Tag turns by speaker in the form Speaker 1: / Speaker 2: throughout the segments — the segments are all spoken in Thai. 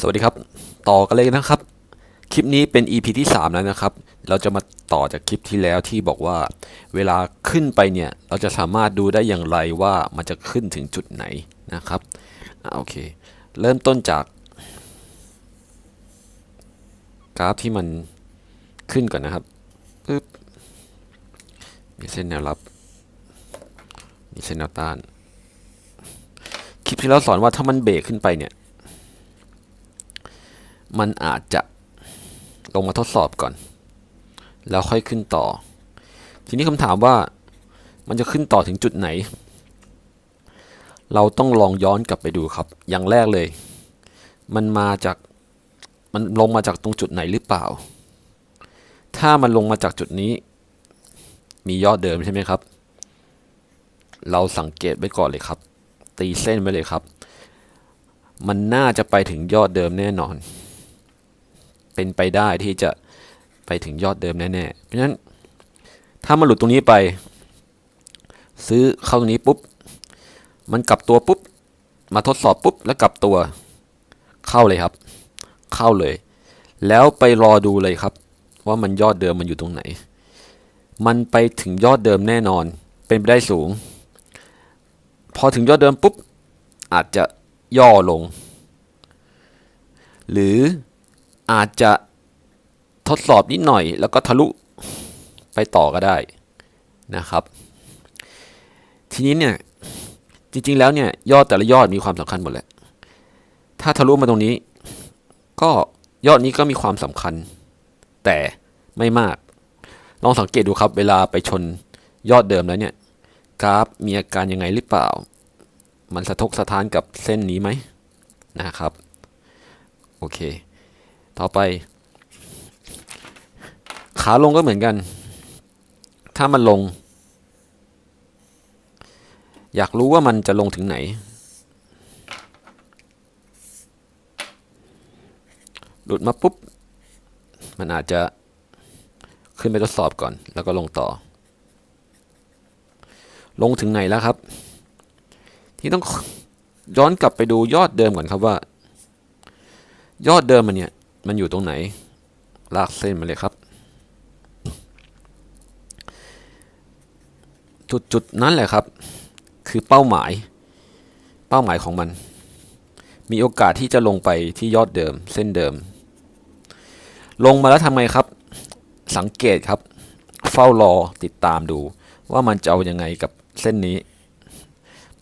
Speaker 1: สวัสดีครับ ต่อกันเลยนะครับ คลิปนี้เป็น EP ที่ 3 แล้วนะครับ เราจะมาต่อจากคลิปที่แล้วที่บอกว่า เวลาขึ้นไปเนี่ย เราจะสามารถดูได้อย่างไรว่ามันจะขึ้นถึงจุดไหนนะครับอโอเค เริ่มต้นจาก กราฟที่มันขึ้นก่อนนะครับปึ๊บมีเส้นแนวรับ มีเส้นแนวต้าน คลิปที่เราสอนว่าถ้ามันเบรกขึ้นไปเนี่ย มันอาจจะลงมาทดสอบก่อน แล้วค่อยขึ้นต่อ ทีนี้คำถามว่ามันจะขึ้นต่อถึงจุดไหน เราต้องลองย้อนกลับไปดูครับ อย่างแรกเลย มันมาจากมันลงมาจากตรงจุดไหนหรือเปล่า ถ้ามันลงมาจากจุดนี้ มียอดเดิมใช่ไหมครับ เราสังเกตไว้ก่อนเลยครับ ตีเส้นไว้เลยครับ มันน่าจะไปถึงยอดเดิมแน่นอน เป็นไปได้ที่จะไปถึงยอดเดิมแน่ๆ เพราะฉะนั้นถ้ามันหลุดตรงนี้ไป ซื้อเข้าตรงนี้ปุ๊บ มันกลับตัวปุ๊บ มาทดสอบปุ๊บ แล้วกลับตัวเข้าเลยครับ เข้าเลย แล้วไปรอดูเลยครับ ว่ามันยอดเดิมมันอยู่ตรงไหน มันไปถึงยอดเดิมแน่นอน เป็นไปได้สูง พอถึงยอดเดิมปุ๊บ อาจจะย่อลง หรือ อาจจะทดสอบนิดหน่อย แล้วก็ทะลุไปต่อก็ได้นะครับ ทีนี้เนี่ยจริงๆแล้วเนี่ยยอดแต่ละยอดมีความสำคัญหมดแหละถ้าทะลุมาตรงนี้ ก็ยอดนี้ก็มีความสำคัญ แต่ไม่มาก ลองสังเกตดูครับ เวลาไปชนยอดเดิมแล้วเนี่ย กราฟมีอาการยังไงหรือเปล่า มันสะทกสะท้านกับเส้นนี้ไหมนะครับ โอเค ต่อไป ขาลงก็เหมือนกัน ถ้ามันลง อยากรู้ว่ามันจะลงถึงไหน หลุดมาปุ๊บ มันอาจจะขึ้นไปทดสอบก่อน แล้วก็ลงต่อ ลงถึงไหนแล้วครับ ที่ต้องย้อนกลับไปดูยอดเดิมก่อนครับว่า ยอดเดิมมันเนี่ย มันอยู่ตรงไหน ลากเส้นมาเลยครับ จุดจุดนั้นแหละครับ คือเป้าหมาย เป้าหมายของมัน มีโอกาสที่จะลงไปที่ยอดเดิม เส้นเดิม ลงมาแล้วทำไงครับ สังเกตครับ เฝ้ารอติดตามดู ว่ามันจะเอายังไงกับเส้นนี้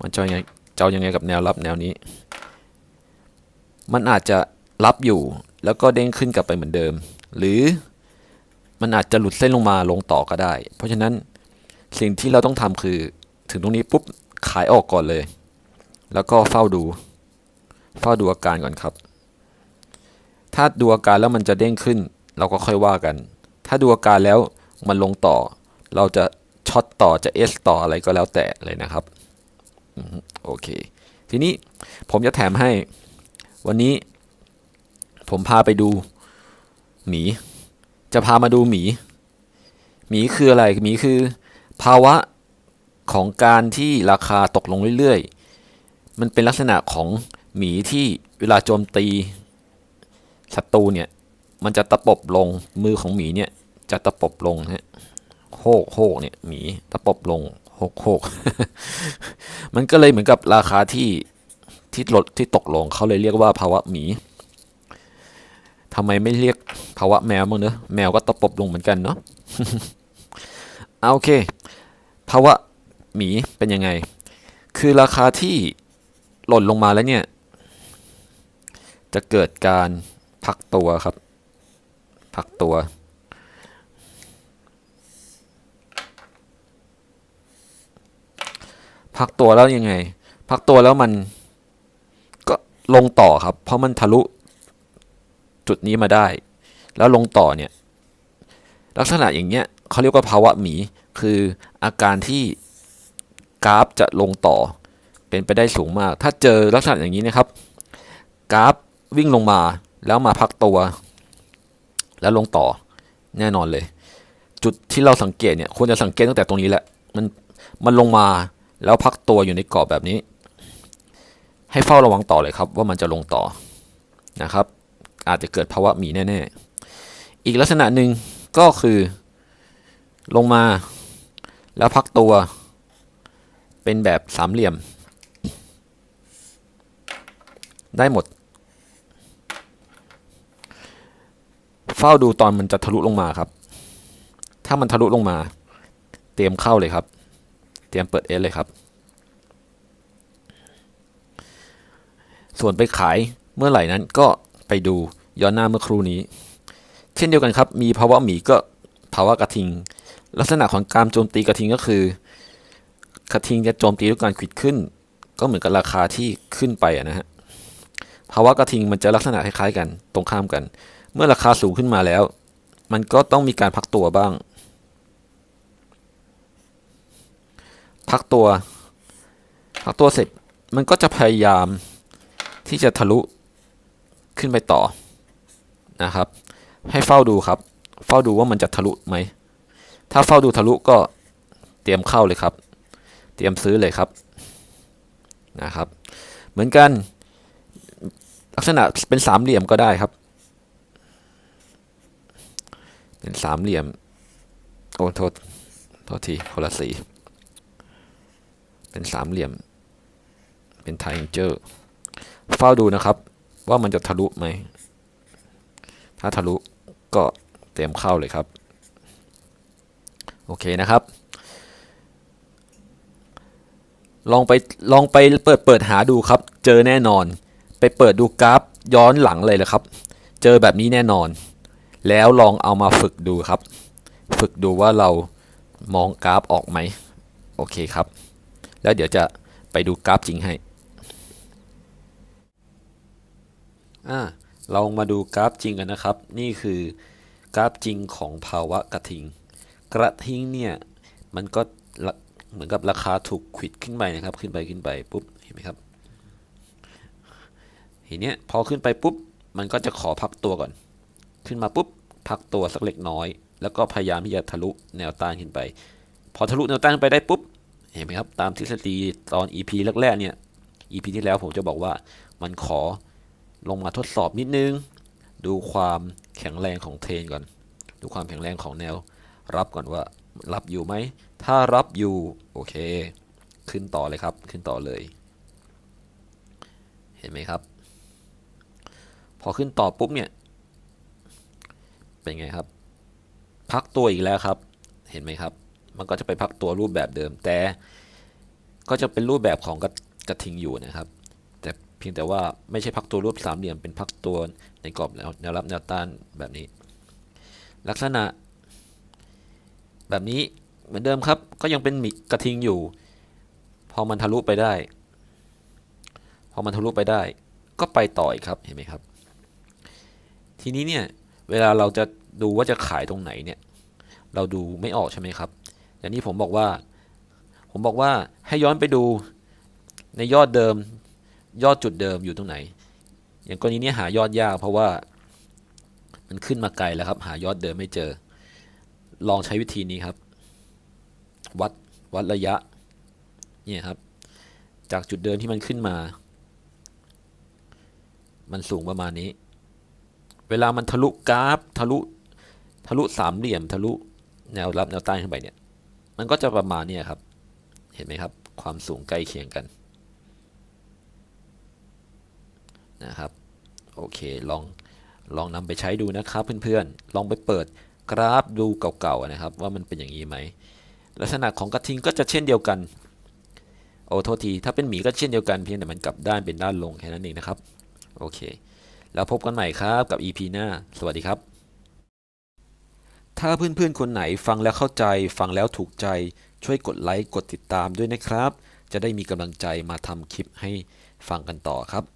Speaker 1: มันจะอายังไงจะเอายังไงกับแนวรับแนวนี้ มันอาจจะรับอยู่ แล้วก็เด้งขึ้นกลับไปเหมือนเดิม หรือมันอาจจะหลุดเส้นลงมาลงต่อก็ได้ เพราะฉะนั้นสิ่งที่เราต้องทำคือถึงตรงนี้ปุ๊บขายออกก่อนเลย แล้วก็เฝ้าดู เฝ้าดูอาการก่อนครับ ถ้าดูอาการแล้วมันจะเด้งขึ้น เราก็ค่อยว่ากัน ถ้าดูอาการแล้วมันลงต่อ เราจะช็อตต่อจะเอสต่ออะไรก็แล้วแต่เลยนะครับโอเค ทีนี้ผมจะแถมให้วันนี้ ผมพาไปดูหมี จะพามาดูหมี หมีคืออะไร หมีคือ ภาวะของการที่ราคาตกลงเรื่อยๆ มันเป็นลักษณะของหมีที่เวลาโจมตีศัตรูเนี่ย มันจะตะปบลง มือของหมีเนี่ย จะตะปบลงนะโฮกโฮกเนี่ย หมีตะปบลง โฮกโฮกมันก็เลยเหมือนกับราคาที่ที่ลดที่ตกลง เขาเลยเรียกว่าภาวะหมี ทำไมไม่เรียกภาวะแมวบ้างเนอะแมวก็ตะปบลงเหมือนกันเนาะเอาโอเค ภาวะหมีเป็นยังไง คือราคาที่หล่นลงมาแล้วเนี่ย จะเกิดการพักตัวครับ พักตัว พักตัวแล้วยังไง พักตัวแล้วมันก็ลงต่อครับ เพราะมันทะลุ จุดนี้มาได้ แล้วลงต่อเนี่ย ลักษณะอย่างเงี้ยเขาเรียกว่าภาวะหมี คืออาการที่กราฟจะลงต่อ เป็นไปได้สูงมาก ถ้าเจอลักษณะอย่างนี้นะครับ กราฟวิ่งลงมาแล้วมาพักตัว แล้วลงต่อแน่นอนเลย จุดที่เราสังเกตเนี่ยควรจะสังเกตตั้งแต่ตรงนี้แหละมันมันลงมาแล้วพักตัวอยู่ในกรอบแบบนี้ ให้เฝ้าระวังต่อเลยครับว่ามันจะลงต่อนะครับ อาจจะเกิดภาวะหมีแน่ ๆ อีกลักษณะหนึ่งก็คือลงมาแล้วพักตัว เป็นแบบสามเหลี่ยม ได้หมด เฝ้าดูตอนมันจะทะลุลงมาครับ ถ้ามันทะลุลงมา เตรียมเข้าเลยครับ เตรียมเปิดเอสเลยครับ ส่วนไปขายเมื่อไหร่นั้นก็ ไปดูย้อนหน้าเมื่อครู่นี้ เช่นเดียวกันครับ มีภาวะหมีก็ภาวะกระทิง ลักษณะของการโจมตีกระทิงก็คือกระทิงจะโจมตีด้วยการขิดขึ้น ก็เหมือนกับราคาที่ขึ้นไปนะฮะภาวะกระทิงมันจะลักษณะคล้ายๆกันตรงข้ามกัน เมื่อราคาสูงขึ้นมาแล้ว มันก็ต้องมีการพักตัวบ้าง พักตัว พักตัวเสร็จมันก็จะพยายามที่จะทะลุ ขึ้นไปต่อนะครับ ให้เฝ้าดูครับ เฝ้าดูว่ามันจะทะลุไหม ถ้าเฝ้าดูทะลุก็เตรียมเข้าเลยครับ เตรียมซื้อเลยครับนะครับ เหมือนกันลักษณะเป็นสามเหลี่ยมก็ได้ครับ เป็นสามเหลี่ยมโอ้โทษโทษทีคนละสีเป็นสามเหลี่ยม เป็นไทเจอร์เฝ้าดูนะครับ ว่ามันจะทะลุไหม ถ้าทะลุก็เตรียมเข้าเลยครับ โอเคนะครับ ลองไปลองไปเปิดเปิดหาดูครับ เจอแน่นอน ไปเปิดดูกราฟย้อนหลังเลยเลยครับ เจอแบบนี้แน่นอน แล้วลองเอามาฝึกดูครับ ฝึกดูว่าเรามองกราฟออกไหม โอเคครับ แล้วเดี๋ยวจะไปดูกราฟจริงให้ อ่าเรามาดูกราฟจริงกันนะครับ นี่คือกราฟจริงของภาวะกระทิง กระทิงเนี่ยมันก็เหมือนกับราคาถูกขิดขึ้นไปนะครับ ขึ้นไปขึ้นไปปุ๊บเห็นไหมครับเห็นเนี้ยพอขึ้นไปปุ๊บมันก็จะขอพักตัวก่อน ขึ้นมาปุ๊บพักตัวสักเล็กน้อย แล้วก็พยายามที่จะทะลุแนวต้านขึ้นไป พอทะลุแนวต้านขึ้นไปได้ปุ๊บเห็นไหมครับตามทฤษฎีตอน EP แรกๆเนี่ย EP ที่แล้วผมจะบอกว่ามันขอ ลงมาทดสอบนิดนึง ดูความแข็งแรงของเทรนก่อน ดูความแข็งแรงของแนว รับก่อนว่ารับอยู่ไหม ถ้ารับอยู่ โอเค ขึ้นต่อเลยครับ ขึ้นต่อเลย เห็นไหมครับ พอขึ้นต่อปุ๊บเนี่ย เป็นไงครับ พักตัวอีกแล้วครับ เห็นไหมครับ มันก็จะไปพักตัวรูปแบบเดิม แต่ก็จะเป็นรูปแบบของกระกระทิงอยู่นะครับ เพียงแต่ว่าไม่ใช่พักตัวรูปสามเหลี่ยมเป็นพักตัวในกรอบแนวแนวรับแนวต้านแบบนี้ ลักษณะ แบบนี้เหมือนเดิมครับ ก็ยังเป็นหมีกระทิงอยู่ พอมันทะลุไปได้ พอมันทะลุไปได้ ก็ไปต่ออีกครับเห็นไหมครับ ทีนี้เนี่ยเวลาเราจะดูว่าจะขายตรงไหนเนี่ยเราดูไม่ออกใช่ไหมครับอย่างนี้ผมบอกว่า ผมบอกว่าให้ย้อนไปดูในยอดเดิม ยอดจุดเดิมอยู่ตรงไหน อย่างกรณีนี้หายอดยาก เพราะว่ามันขึ้นมาไกลแล้วครับ หายอดเดิมไม่เจอ ลองใช้วิธีนี้ครับ วัดวัดระยะเนี่ยครับ จากจุดเดิมที่มันขึ้นมา มันสูงประมาณนี้ เวลามันทะลุกราฟทะลุทะลุสามเหลี่ยม ทะลุแนวรับแนวต้านขึ้นไปเนี่ย มันก็จะประมาณนี้ครับ เห็นไหมครับ ความสูงใกล้เคียงกัน นะครับโอเคลองลองนำไปใช้ดูนะครับเพื่อนๆ ลองไปเปิดกราฟดูเก่าๆนะครับ ว่ามันเป็นอย่างนี้ไหมลักษณะของกระทิงก็จะเช่นเดียวกันโอ้โทษทีถ้าเป็นหมีก็เช่นเดียวกันเพียงแต่มันกลับด้านเป็นด้านลงแค่นั้นเองนะครับโอเค แล้วพบกันใหม่ครับกับ EP หน้า สวัสดีครับ ถ้าเพื่อนๆคนไหนฟังแล้วเข้าใจ ฟังแล้วถูกใจ ช่วยกดไลค์กดติดตามด้วยนะครับ จะได้มีกำลังใจมาทำคลิปให้ฟังกันต่อครับ